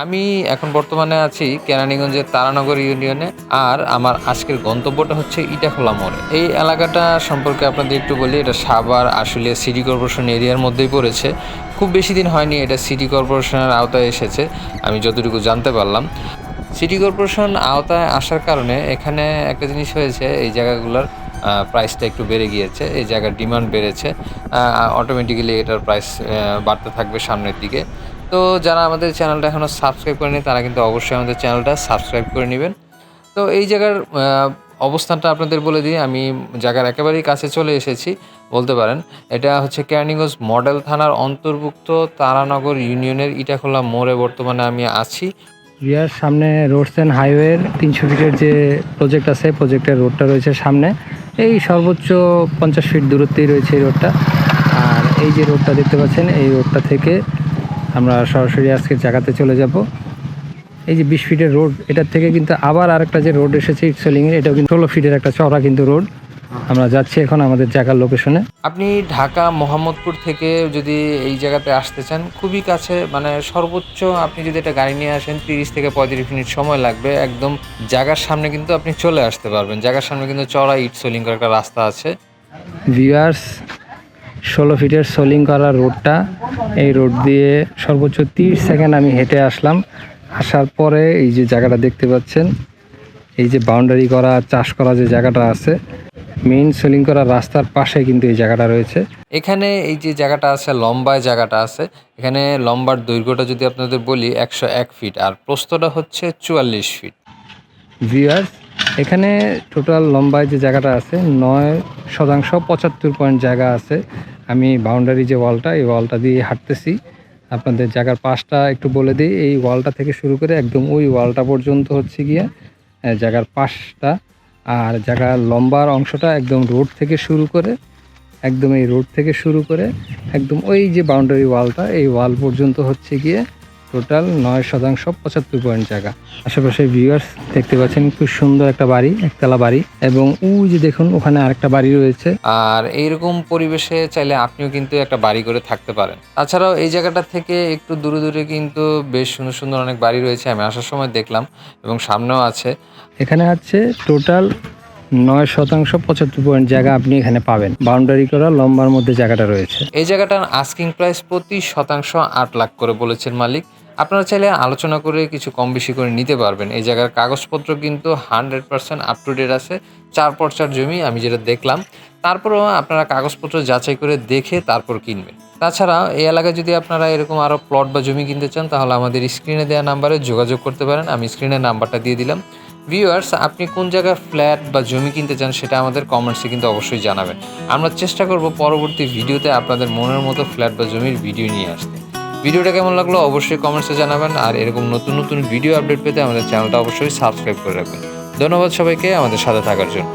আমি এখন বর্তমানে আছি কেরানীগঞ্জের তারানগর ইউনিয়নে, আর আমার আজকের গন্তব্যটা হচ্ছে ইটাখোলা মোড়। এই এলাকাটা সম্পর্কে আপনাদের একটু বলি, এটা সাভার, আশুলিয়া সিটি কর্পোরেশন এরিয়ার মধ্যেই পড়েছে। খুব বেশি দিন হয়নি এটা সিটি কর্পোরেশনের আওতায় এসেছে, আমি যতটুকু জানতে পারলাম। সিটি কর্পোরেশন আওতায় আসার কারণে এখানে একটা জিনিস হয়েছে, এই জায়গাগুলোর প্রাইসটা একটু বেড়ে গিয়েছে, এই জায়গার ডিমান্ড বেড়েছে অটোমেটিক্যালি এটার প্রাইস বাড়তে থাকবে সামনের দিকে। তো যারা আমাদের চ্যানেলটা এখনও সাবস্ক্রাইব করেনি, তারা কিন্তু অবশ্যই আমাদের চ্যানেলটা সাবস্ক্রাইব করে নেবেন। তো এই জায়গার অবস্থানটা আপনাদের বলে দিই। আমি জায়গার একেবারেই কাছে চলে এসেছি, বলতে পারেন। এটা হচ্ছে ক্যানিগঞ্জ মডেল থানার অন্তর্ভুক্ত তারানগর ইউনিয়নের ইটাখোলা মোড়ে বর্তমানে আমি আছি। রিয়ার সামনে রোডস অ্যান্ড হাইওয়ের তিনশো ফিটের যে প্রজেক্ট আছে প্রজেক্টের রোডটা রয়েছে সামনে। এই সর্বোচ্চ পঞ্চাশ ফিট দূরত্বেই রয়েছে এই রোডটা আর এই যে রোডটা দেখতে পাচ্ছেন, এই রোডটা থেকে আমরা সরাসরি আজকে জায়গাতে চলে যাব। এই যে বিশ ফিটের রোড এটার থেকে কিন্তু আবার আরেকটা যে রোড এসেছে ইটসলিংয়ের এটাও কিন্তু ষোলো ফিটের একটা চওড়া কিন্তু রোড আমরা যাচ্ছি এখন আমাদের জায়গার লোকেশনে আপনি ঢাকা মোহাম্মদপুর থেকে যদি এই জায়গাতে আসতে চান খুবই কাছে মানে সর্বোচ্চ আপনি যদি একটা গাড়ি নিয়ে আসেন তিরিশ থেকে পঁয়ত্রিশ মিনিট সময় লাগবে। একদম জায়গার সামনে কিন্তু আপনি চলে আসতে পারবেন। জায়গার সামনে কিন্তু চড়া ইট সোলিং করার একটা রাস্তা আছে। ভিউয়ার্স ষোলো ফিটের সোলিং করা রোডটা এই রোড দিয়ে সর্বোচ্চ তিরিশ সেকেন্ড আমি হেঁটে আসলাম। আসার পরে এই যে জায়গাটা দেখতে পাচ্ছেন এই যে বাউন্ডারি করা চাষ করা যে জায়গাটা আছে মেইন সোলিং করা রাস্তার পাশে কিন্তু এই জায়গাটা রয়েছে। এখানে এই যে জায়গাটা আছে লম্বায় জায়গাটা আছে। এখানে লম্বার দৈর্ঘ্যটা যদি আপনাদের বলি একশো এক ফিট আর প্রস্তটা হচ্ছে চুয়াল্লিশ ফিট। ভিউয়ার্স এখানে টোটাল লম্বায় যে জায়গাটা আছে, নয় শতাংশ পঁচাত্তর পয়েন্ট জায়গা আছে। আমি বাউন্ডারি যে ওয়ালটা, এই ওয়ালটা দিয়ে হাঁটতেছি। আপনাদের জায়গার পাশটা একটু বলে দিই। এই ওয়ালটা থেকে শুরু করে একদম ওই ওয়ালটা পর্যন্ত হচ্ছে গিয়ে জায়গার পাশটা। আর জায়গার লম্বার অংশটা একদম রোড থেকে শুরু করে, একদম এই রোড থেকে শুরু করে, একদম ওই যে বাউন্ডারি ওয়ালটা, এই ওয়াল পর্যন্ত হচ্ছে গিয়ে টোটাল নয় শতাংশ পঁচাত্তর পয়েন্ট জায়গা। আশেপাশে ভিউয়ার্স দেখতে পাচ্ছেন খুব সুন্দর একটা বাড়ি একতলা বাড়ি এবং ওই যে দেখুন ওখানে আরেকটা বাড়ি রয়েছে। আর এইরকম পরিবেশে চাইলে আপনিও কিন্তু একটা বাড়ি করে থাকতে পারেন। তাছাড়াও এই জায়গাটা থেকে একটু দূরে দূরে কিন্তু বেশ সুন্দর সুন্দর অনেক বাড়ি রয়েছে আমি আসার সময় দেখলাম এবং সামনেও আছে। এখানে হচ্ছে টোটাল নয় শতাংশ পঁচাত্তর পয়েন্ট জায়গা আপনি এখানে পাবেন। বাউন্ডারি করা লম্বার মধ্যে জায়গাটা রয়েছে। এই জায়গাটার আস্কিং প্রাইস প্রতি শতাংশ আট লাখ করে বলেছেন মালিক। আপনারা চাইলে আলোচনা করে কিছু কম বেশি করে নিতে পারবেন। এই জায়গার কাগজপত্র কিন্তু hundred percent up to date আছে, চার পর্চার জমি আমি যেটা দেখলাম। তারপরেও আপনারা কাগজপত্র যাচাই করে দেখে তারপর কিনবেন। তাছাড়া এই এলাকায় যদি আপনারা এরকম আরও প্লট বা জমি কিনতে চান, তাহলে আমাদের স্ক্রিনে দেওয়া নাম্বারে যোগাযোগ করতে পারেন। আমি স্ক্রিনের নাম্বারটা দিয়ে দিলাম। ভিউয়ার্স আপনি কোন জায়গায় ফ্ল্যাট বা জমি কিনতে চান, সেটা আমাদের কমেন্টসে কিন্তু অবশ্যই জানাবেন। আমরা চেষ্টা করব পরবর্তী ভিডিওতে আপনাদের মনের মতো ফ্ল্যাট বা জমির ভিডিও নিয়ে আসতে। ভিডিওটা কেমন লাগল অবশ্যই কমেন্টসে জানাবেন। আর এরকম নতুন নতুন ভিডিও আপডেট পেতে আমাদের চ্যানেলটা অবশ্যই সাবস্ক্রাইব করে রাখবেন। ধন্যবাদ সবাইকে আমাদের সাথে থাকার জন্য।